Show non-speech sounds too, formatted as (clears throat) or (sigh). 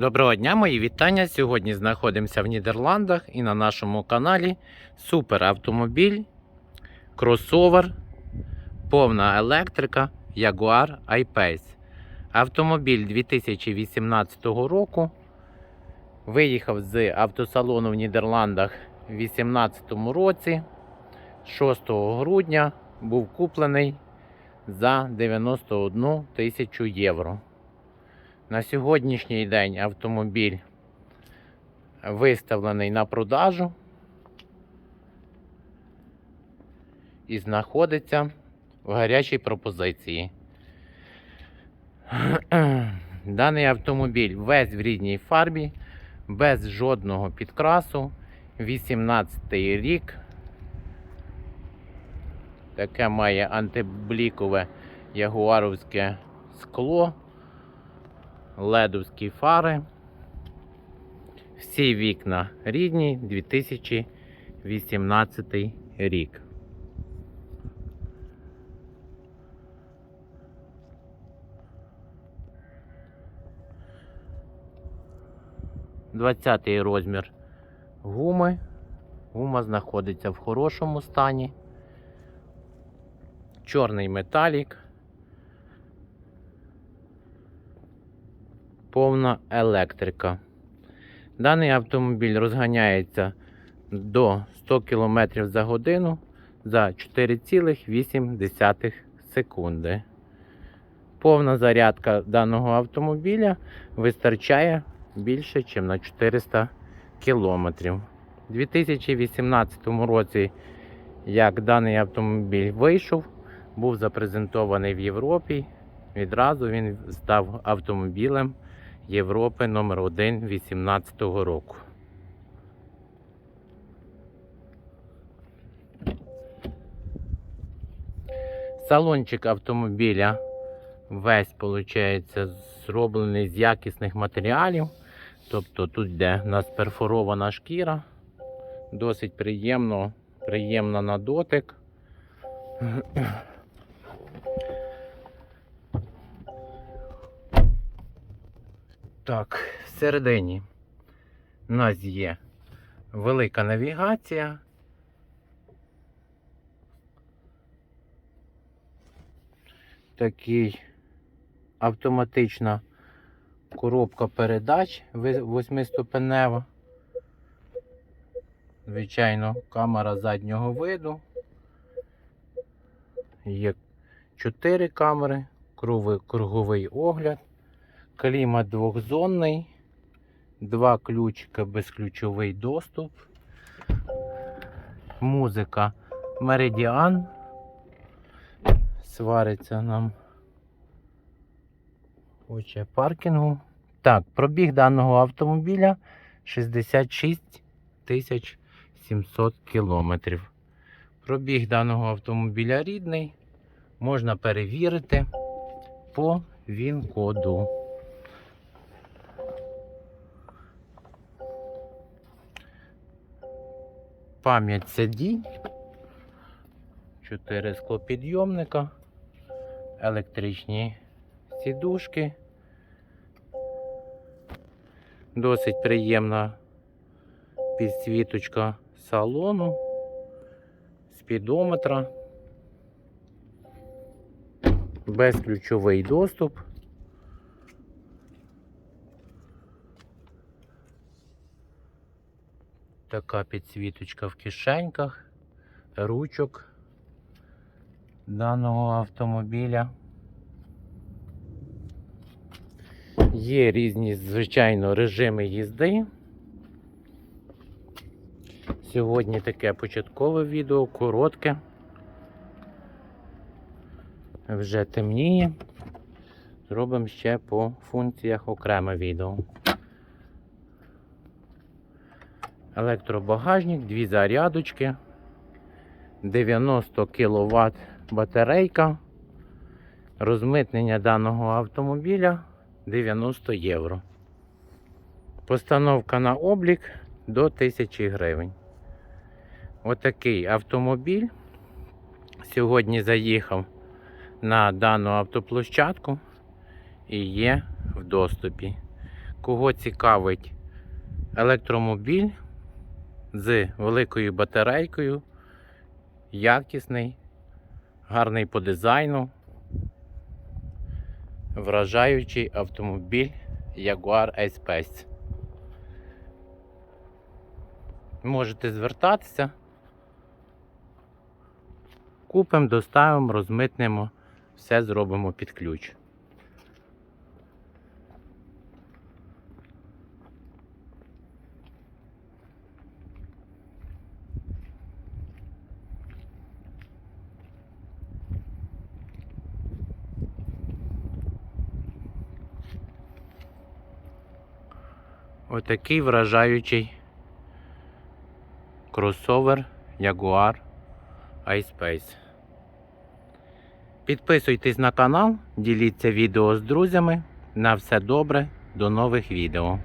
Доброго дня, мої вітання. Сьогодні знаходимося в Нідерландах і на нашому каналі суперавтомобіль, кросовер, повна електрика Jaguar I-Pace. Автомобіль 2018 року. Виїхав з автосалону в Нідерландах у 2018 році. 6 грудня був куплений за 91 тисячу євро. На сьогоднішній день автомобіль виставлений на продажу і знаходиться в гарячій пропозиції. (clears throat) Даний автомобіль весь в рідній фарбі, без жодного підкрасу. 18 й рік. Таке має антиблікове ягуаровське скло ледовські фари. Всі вікна рідні 2018 рік. Двадцятий розмір гуми. Гума знаходиться в хорошому стані. Чорний металік. Повна електрика. Даний автомобіль розганяється до 100 км за годину за 4,8 секунди. Повна зарядка даного автомобіля вистачає більше, ніж на 400 км. У 2018 році, як даний автомобіль вийшов, був запрезентований в Європі. Відразу він став автомобілем Європи номер 1 18 року. Салончик автомобіля весь виходить, зроблений з якісних матеріалів. Тобто тут йде у нас перфорована шкіра, досить приємно, приємна на дотик. Так, всередині у нас є велика навігація. Такий автоматична коробка передач восьмиступенева. Звичайно, камера заднього виду. Є чотири камери, круговий, огляд. Клімат двохзонний, два ключика, безключовий доступ, музика Меридіан. Свариться нам хоче паркінгу. Так, пробіг даного автомобіля 66 тисяч 700 кілометрів. Пробіг даного автомобіля рідний. Можна перевірити по ВІН-коду. Пам'ять сидінь. 4 склопідйомника, електричні сідушки. Досить приємна підсвіточка салону, спідометра, безключовий доступ. Така підсвіточка в кишеньках, ручок даного автомобіля. Є різні, звичайно, режими їзди. Сьогодні таке початкове відео, коротке. Вже темніє. Зробимо ще по функціях окреме відео. Електробагажник, дві зарядочки, 90 кВт батарейка, розмитнення даного автомобіля 90 євро. Постановка на облік до 1000 гривень. Отакий автомобіль сьогодні заїхав на дану автоплощадку і є в доступі. Кого цікавить електромобіль з великою батарейкою, якісний, гарний по дизайну, вражаючий автомобіль Jaguar I-Pace. Можете звертатися. Купимо, доставимо, розмитнемо, все зробимо під ключ. Отакий вражаючий кросовер Jaguar iSpace. Підписуйтесь на канал, діліться відео з друзями. На все добре, до нових відео.